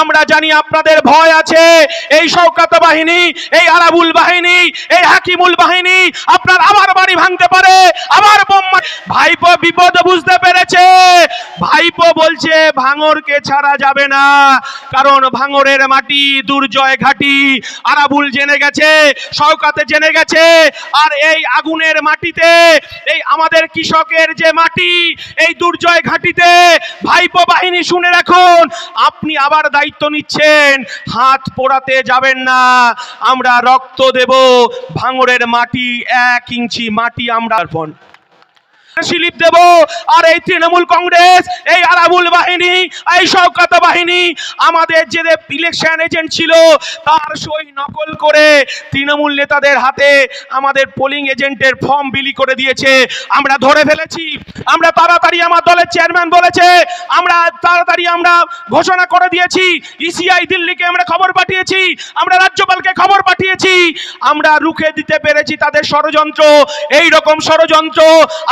আমরা জানি আপনাদের ভয় আছে। এই শৌকাত বাহিনী, এই আরাবুল বাহিনী, এই হাকিমুল বাহিনী, আপনার আবার বাড়ি ভাঙতে পারে আবার ভাইপো বিপদ বুঝতে পেরেছে। ভাইপো বলছে, ভাঙরকে ছাড়া যাবে না। কারণ ভাঙরের মাটি, দুর্জয় ঘাটি। আরাবুল জেনে গেছে, শওকাতে জেনে গেছে, আর এই আগুনের মাটিতে, এই আমাদের কৃষকের যে মাটি, এই দুর্জয় ঘাটিতে, ভাইপো বাহিনী শুনে রাখুন, আপনি আবার দায়িত্ব নিচ্ছেন, হাত পোড়াতে যাবেন না, আমরা রক্ত দেব, ভাঙরের মাটি এক ইঞ্চি মাটি আমরা স্লিপ দেব। আর এই তৃণমূল কংগ্রেস, এই আরাবুল বাহিনী, এই শওকাত বাহিনী, আমাদের যে ইলেকশন এজেন্ট ছিল, তার সই নকল করে তৃণমূল নেতাদের হাতে আমাদের পোলিং এজেন্টের ফর্ম বিলি করে দিয়েছে। আমরা ধরে ফেলেছি, আমরা তাড়াতাড়ি আমার দলের চেয়ারম্যান বলেছে, আমরা তাড়াতাড়ি আমরা ঘোষণা করে দিয়েছি ইসিআই দিল্লিকে আমরা খবর পাঠিয়েছি, আমরা রাজ্যপালকে খবর পাঠিয়েছি। আমরা রুখে দিতে পেরেছি তাদের ষড়যন্ত্র এই রকম ষড়যন্ত্র,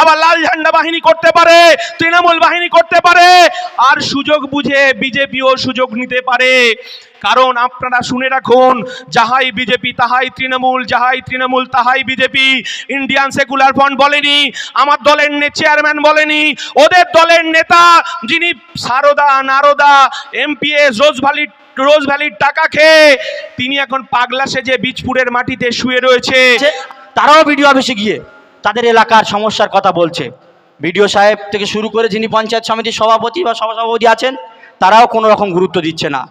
আবার লাল ঝান্ডা বাহিনী করতে পারে, তৃণমূল বাহিনী করতে পারে, আর সুযোগ বুঝে বিজেপিও সুযোগ নিতে পারে। কারণ আপনারা শুনে রাখুন, যাহাই বিজেপি তাহাই তৃণমূল, যাহাই তৃণমূল তাহাই বিজেপি। ইন্ডিয়ান সেকুলার ফ্রন্ট বলেনি, আমার দলের চেয়ারম্যান বলেনি, ওদের দলের নেতা যিনি Saradha, Narada MPs rose valley rose ভ্যালির টাকা খেয়ে, তিনি এখন পাগলা সেজে বীজপুরের মাটিতে শুয়ে রয়েছে। তারাও ভিডিও অফিসে গিয়ে। তাদের এলাকার সমস্যার কথা বলছে। বিডিও সাহেব থেকে শুরু করে যিনি পঞ্চায়েত সমিতির সভাপতি বা সভাপতি আছেন, তারাও কোনো রকম গুরুত্ব দিচ্ছে না।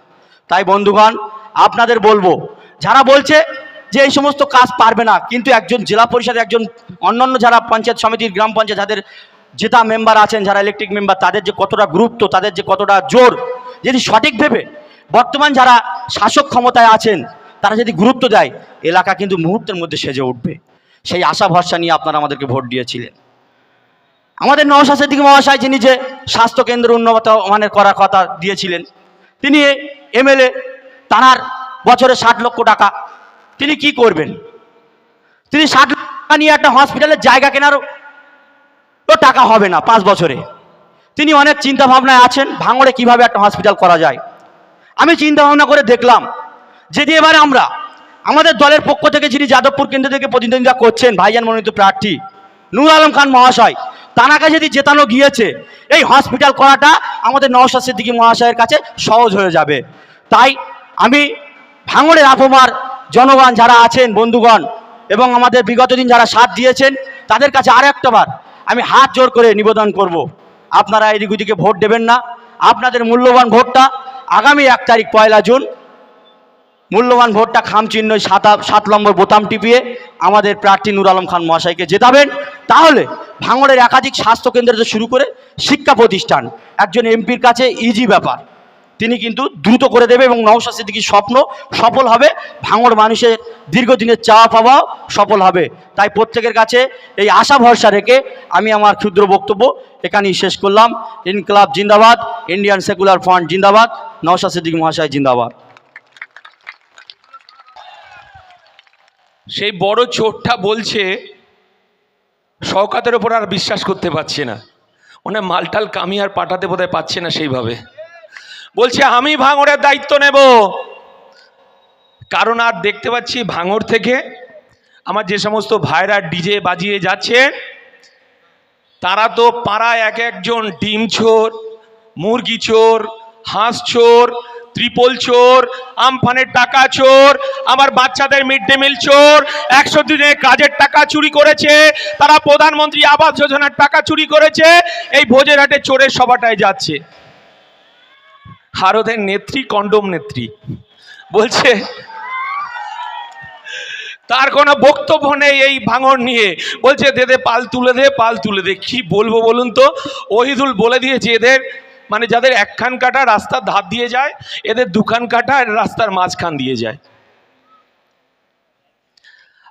তাই বন্ধুগণ, আপনাদের বলব, যারা বলছে যে এই সমস্ত কাজ পারবে না, কিন্তু একজন জেলা পরিষদ একজন অন্যান্য যারা পঞ্চায়েত সমিতির গ্রাম পঞ্চায়েত, যাদের জেতা মেম্বার আছেন, যারা ইলেকট্রিক মেম্বার তাদের যে কতটা গুরুত্ব, তাদের যে কতটা জোর, যদি সঠিক ভেবে বর্তমান যারা শাসক ক্ষমতায় আছেন, তারা যদি গুরুত্ব দেয়, এলাকা কিন্তু মুহূর্তের মধ্যে সেজে উঠবে। সেই আশা ভরসা নিয়ে আপনারা আমাদেরকে ভোট দিয়েছিলেন। আমাদের নওশাসের দিকে মহাশয় যিনি যে স্বাস্থ্যকেন্দ্র উন্নত মানের করার কথা দিয়েছিলেন, তিনি এমএলএ, তাঁর বছরে ষাট লক্ষ টাকা, তিনি কি করবেন? তিনি ষাট লক্ষ টাকা নিয়ে একটা হসপিটালের জায়গা কেনারও তো টাকা হবে না পাঁচ বছরে। তিনি অনেক চিন্তা ভাবনায় আছেন, ভাঙড়ে কীভাবে একটা হসপিটাল করা যায়। আমি চিন্তা ভাবনা করে দেখলাম যদি এবারে আমরা আমাদের দলের পক্ষ থেকে যিনি যাদবপুর কেন্দ্র থেকে প্রতিদ্বন্দ্বিতা করছেন, ভাইজান মনোনীত প্রার্থী নূর আলম খান মহাশয়, তানাকে যদি জেতানো গিয়েছে, এই হসপিটাল করাটা আমাদের নওশাদ সিদ্দিকী মহাশয়ের কাছে সহজ হয়ে যাবে। তাই আমি ভাঙড়ের আফমার জনগণ যারা আছেন, বন্ধুগণ, এবং আমাদের বিগত দিন যারা সাথ দিয়েছেন, তাদের কাছে আর একটাবার আমি হাত জোর করে নিবেদন করব। আপনারা এদিক ওদিকে ভোট দেবেন না। আপনাদের মূল্যবান ভোটটা আগামী এক তারিখ পয়লা জুন মূল্যবান ভোটটা খাম চিহ্ন সাত সাত নম্বর বোতাম টিপিয়ে আমাদের প্রার্থী নুর আলম খান মহাশয়কে জেতাবেন। তাহলে ভাঙড়ের একাধিক স্বাস্থ্যকেন্দ্র শুরু করে শিক্ষা প্রতিষ্ঠান, একজন এমপির কাছে ইজি ব্যাপার। তিনি কিন্তু দ্রুত করে দেবে এবং নওশাদ সিদ্দিকির স্বপ্ন সফল হবে। ভাঙড় মানুষের দীর্ঘদিনের চাওয়া পাওয়াও সফল হবে। তাই প্রত্যেকের কাছে এই আশা ভরসা রেখে আমি আমার ক্ষুদ্র বক্তব্য এখানেই শেষ করলাম। ইনকলাব জিন্দাবাদ, ইন্ডিয়ান সেকুলার ফ্রন্ট জিন্দাবাদ নওশাদ সিদ্দিকী মহাশয় জিন্দাবাদ। সেই বড় চোরটা বলছে, শওকাতের ওপর আর বিশ্বাস করতে পারছে না। মানে মালটাল কামি আর পাঠাতে বোধহয় পাচ্ছে না সেইভাবে। বলছে, আমি ভাঙড়ের দায়িত্ব নেব। কারণ আর দেখতে পাচ্ছি ভাঙড় থেকে আমার যে সমস্ত ভাইরা ডিজে বাজিয়ে যাচ্ছে, তারা তো পাড়ায় এক একজন ডিম চোর, মুরগি চোর, হাঁস চোর ত্রিপল চোর, আমফানের টাকা চোর, আমার বাচ্চাদের মিড ডে মিল চোর, একশো দিনে কাজের টাকা চুরি করেছে, তারা প্রধানমন্ত্রী আবাস যোজনার টাকা চুরি করেছে, এই ভোজের হাটে চোরের সভাটায় যাচ্ছে। ভারতের নেত্রী, কন্ডম নেত্রী। বলছে, তার কোনো বক্তব্য নেই এই ভাঙন নিয়ে। বলছে, দে দে, পাল তুলে দে, পাল তুলে দে। কি বলব বলুন তো? ওহিদুল বলে দিয়েছে এদের মানে যাদের একখান কাটা রাস্তার ধার দিয়ে যায়, এদের দুখান কাটা রাস্তার মাঝখান দিয়ে যায়।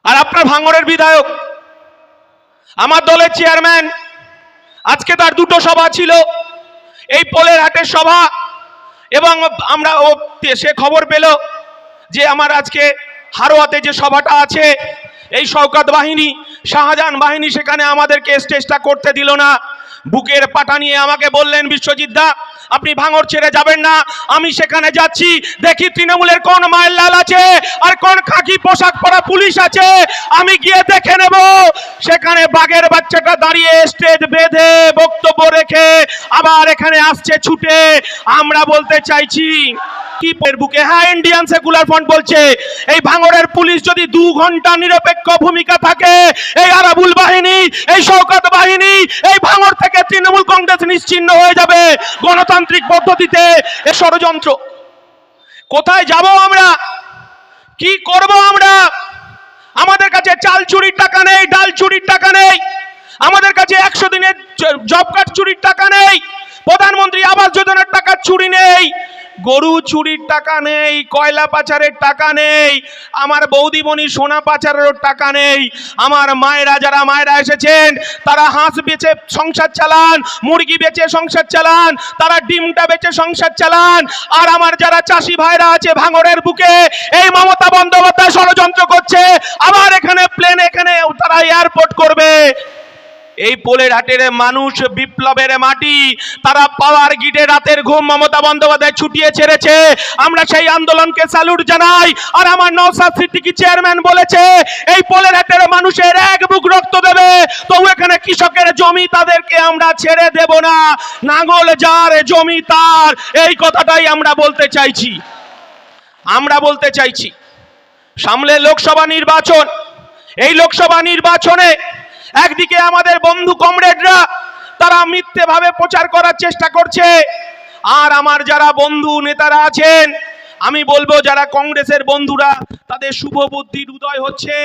আর আপনার ভাঙরের বিধায়ক, আমার দলের চেয়ারম্যান, আজকে তার দুটো সভা ছিল, এই পোলের হাটের সভা, এবং আমরা ও সে খবর পেল যে আমার আজকে হারোয়াতে যে সভাটা আছে, এই শওকাত বাহিনী, শাহজাহান বাহিনী সেখানে আমাদেরকে স্টেজটা করতে দিল না। বুকের পাটা নিয়ে আমাকে বললেন, বিশ্বজিৎ দা, আপনি ভাঙর ছেড়ে যাবেন না। আমি সেখানে যাচ্ছি, দেখি তৃণমূলের কোন মায়ের লাল আছে আর কোন খাকি পোশাক পরা পুলিশ আছে। আমি গিয়ে দেখে নেব। সেখানে বাঘের বাচ্চাটা দাঁড়িয়ে স্টেজ বেঁধে বক্তব্য রেখে আবার এখানে আসছে ছুটে। আমরা বলতে চাইছি, কি এর বুকে? হ্যাঁ ইন্ডিয়ান সেকুলার ফ্রন্ট বলছে, এই ভাঙরের পুলিশ যদি দু ঘণ্টা নিরপেক্ষ ভূমিকা থাকে, এই আরাবুল বাহিনী, এই শওকত বাহিনী এই ভাঙড় থেকে তৃণমূল কংগ্রেস নিশ্চিহ্ন হয়ে যাবে গণতান্ত্রিক পদ্ধতিতে এ ষড়যন্ত্র। কোথায় যাব আমরা? কি করব আমরা? আমাদের কাছে চাল চুরির টাকা নেই, ডাল চুরির টাকা নেই। আমাদের কাছে একশো দিনের জব কার্ড চুরির টাকা নেই। প্রধানমন্ত্রী আবাস যোজনার টাকা চুরি নেই। গরু চুরির টাকা নেই, কয়লা পাচারের টাকা নেই, আমার বৌদিমণি সোনা পাচারের টাকা নেই, আমার মায়েরা যারা মায়েরা এসেছেন, তারা হাঁস বেচে সংসার চালান, মুরগি বেচে সংসার চালান, তারা ডিমটা বেচে সংসার চালান, আর আমার যারা চাষি ভাইরা আছে ভাঙড়ের বুকে, এই মমতা বন্দ্যোপাধ্যায় ষড়যন্ত্র করছে আবার এখানে প্লেন এখানে তারা এয়ারপোর্ট করবে। এই পোলের হাটের মানুষ বিপ্লবের মাটি, তারা পাওয়ার গিটে রাতের ঘুম মমতা বন্দ্যোপাধ্যায় ছুটিয়ে ছেড়েছে। আমরা সেই আন্দোলনকে স্যালুট জানাই। আর আমার নওসাদ সিদ্দিকী চেয়ারম্যান বলেছে, এই পোলের হাটের মানুষের এক বুক রক্ত দেবে। তবু এখানে কৃষকের জমি তাদেরকে আমরা ছেড়ে দেব না। নাঙ্গল যার জমি তার। এই কথাটাই আমরা বলতে চাইছি। আমরা বলতে চাইছি সামলে লোকসভা নির্বাচন। এই লোকসভা নির্বাচনে একদিকে আমাদের বন্ধু কমরেডরা, তারা মিথ্যেভাবে প্রচার করার চেষ্টা করছে। আর আমার যারা বন্ধু নেতারা আছেন, আমি বলব যারা কংগ্রেসের বন্ধুরা, তাদের শুভ বুদ্ধির উদয় হচ্ছে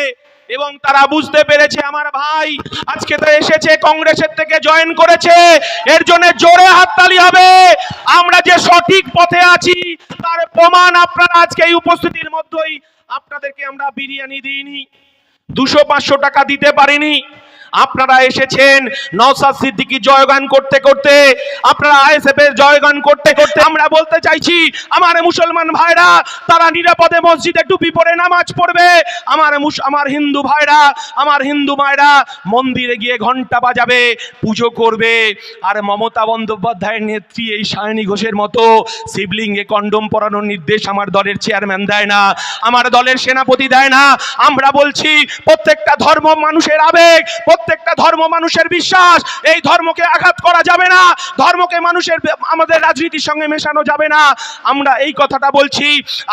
এবং তারা বুঝতে পেরেছে আমার ভাই আজকে তো এসেছে, কংগ্রেসের থেকে জয়েন করেছে। এর জন্য জোরে হাততালি হবে। আমরা যে সঠিক পথে আছি, তার প্রমাণ আপনারা আজকে এই উপস্থিতির মধ্যেই। আপনাদেরকে আমরা বিরিয়ানি দিইনি, দুশো পাঁচশো টাকা দিতে পারিনি। আপনারা এসেছেন নওসাদ সিদ্দিকী জয়গান করতে করতে, আপনারা আইএসএফ এর জয়গান করতে করতে, আমরা বলতে চাইছি, আমার মুসলমান ভাইরা, তারা নিরাপদে মসজিদে টুপি পরে নামাজ পড়বে। আমার আমার হিন্দু ভাইরা, আমার হিন্দু মায়েরা, মন্দিরে গিয়ে ঘণ্টা বাজাবে, পুজো করবে। আর মমতা বন্দ্যোপাধ্যায়ের নেত্রী এই সায়নী ঘোষের মতো, শিবলিঙ্গে কন্ডম পরানোর নির্দেশ আমার দলের চেয়ারম্যান দেয় না, আমার দলের সেনাপতি দেয় না। আমরা বলছি, প্রত্যেকটা ধর্ম মানুষের আবেগ প্রত্যেকটা ধর্ম মানুষের বিশ্বাস। এই ধর্মকে আঘাত করা যাবে না। ধর্মকে মানুষের আমাদের রাজনীতির সঙ্গে মেশানো যাবে না। আমরা এই কথাটা বলছি।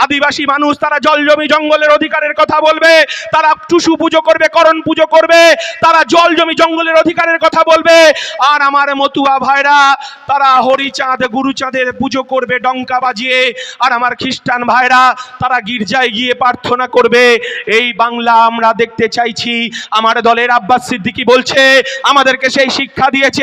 আদিবাসী মানুষ, তারা জল জমি জঙ্গলের অধিকারের কথা বলবে। তারা টুসু পুজো করবে, করণ পুজো করবে। তারা জল জমি জঙ্গলের অধিকারের কথা বলবে। আর আমার মতুয়া ভাইরা, তারা হরিচাঁদ, গুরুচাঁদের পুজো করবে ডঙ্কা বাজিয়ে। আর আমার খ্রিস্টান ভাইরা, তারা গির্জায় গিয়ে প্রার্থনা করবে। এই বাংলা আমরা দেখতে চাইছি। আমার দলের আব্বাস সিদ্দিকী বলছে? আমাদেরকে সেই শিক্ষা দিয়েছে।